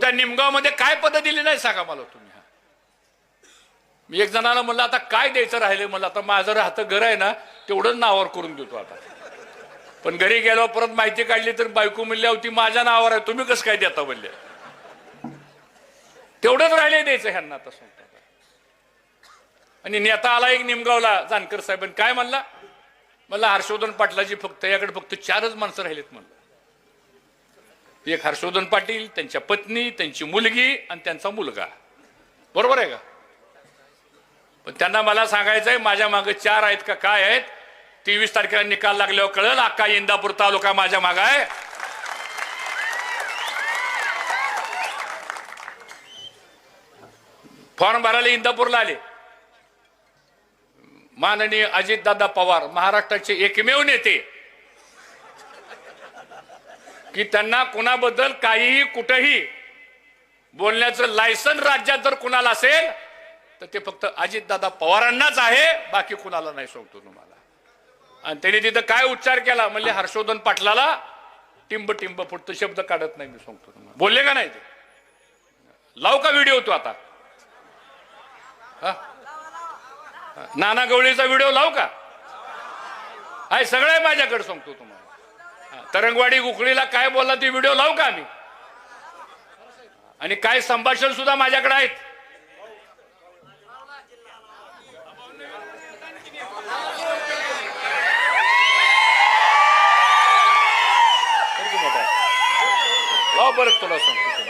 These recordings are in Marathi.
त्या निमगावमध्ये काय पदं दिली नाही सांगा मला तुम्ही हा. मी एक जणाला म्हणलं आता काय द्यायचं राहिलं मला आता माझं राहतं घर आहे ना तेवढंच नावावर करून देतो आता. पण घरी गेलो परत माहिती काढली तर बायको म्हणल्या होती माझ्या नावावर आहे तुम्ही कसं काय देता? म्हणले. तेवढंच राहिले द्यायचं ह्यांना आता आणि नेता आला एक निमगावला जानकर साहेबांनी. काय म्हणला? मला हर्षवर्धन पाटलाजी फक्त याकडे फक्त चारच माणसं राहिलेत म्हणलं. एक हर्षवर्धन पाटील त्यांच्या पत्नी त्यांची मुलगी आणि त्यांचा मुलगा. बरोबर आहे का? पण त्यांना मला सांगायचंय माझ्या मागे चार आहेत का काय आहेत तेवीस तारखेला निकाल लागल्यावर कळेल अक्का इंदापूर तालुका माझ्या मागे आहे. फॉर्म भरायला इंदापूरला आले. माननीय अजितदादा पवार महाराष्ट्राचे एकमेव नेते की त्यांना कुणाबद्दल काहीही कुठंही बोलण्याचं लायसन राज्यात जर कुणाला असेल तर ते फक्त अजितदादा पवारांनाच आहे बाकी कुणाला नाही सांगतो तुम्हाला. आणि त्यांनी तिथं काय उच्चार केला? म्हणजे हर्षवर्धन पाटलाला टिंब टिंब फुटतो शब्द काढत नाही मी सांगतो तुम्हाला. बोलले का नाही ते? लावू का व्हिडिओ तू आता? हा? नाना गवळीचा व्हिडिओ लावू का? आहे सगळं माझ्याकडे सांगतो तुम्हाला. तरंगवाडी उकळीला काय बोलला ते व्हिडिओ लावू का आम्ही? आणि काय संभाषण सुद्धा माझ्याकडे आहेत. लाव बरं तुला सांगतो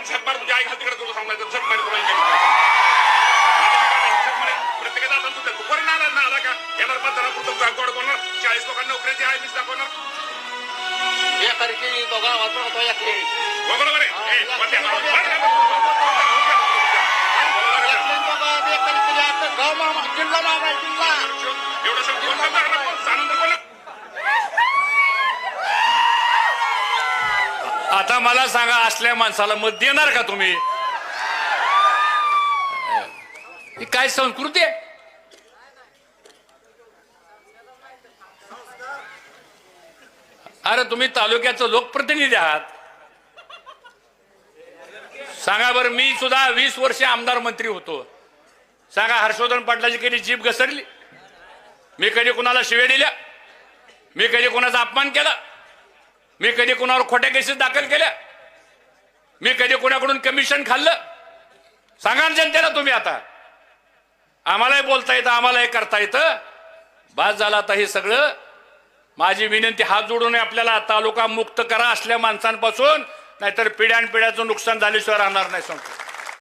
हे घे चाळीस लोकांना नोकऱ्याची आहे मीच दाखवणार या तारखेला तो गावात होता यातले हो, बरोबर आहे. ए, पण त्या- बरं का? यातले तो गावात एक तारखेला आता गाव मामा जिल्हा मामा जिल्हा एवढं आता मला सांगा असल्या माणसाला मत देणार का तुम्ही? ही काय संस्कृती आहे? अरे तुम्ही तालुक्याचं लोकप्रतिनिधी आहात. सांगा बरं मी सुद्धा वीस वर्षे आमदार मंत्री होतो. सांगा हर्षवर्धन पाटलाची कधी जीभ घसरली? मी कधी कुणाला शिवे दिल्या? मी कधी कुणाचा अपमान केला? मी कधी कुणावर खोट्या केसेस दाखल केल्या? मी कधी कुणाकडून कमिशन खाल्लं? सांगा जनतेला तुम्ही आता. आम्हालाही बोलता येतं आम्हालाही करता येतं. बाद झाला आता हे सगळं. माझी विनंती हात जोडून आपल्याला तालुका मुक्त करा असल्या माणसांपासून. नाहीतर पिढ्यान पिढ्याचं नुकसान झाल्याशिवाय राहणार नाही सांगतो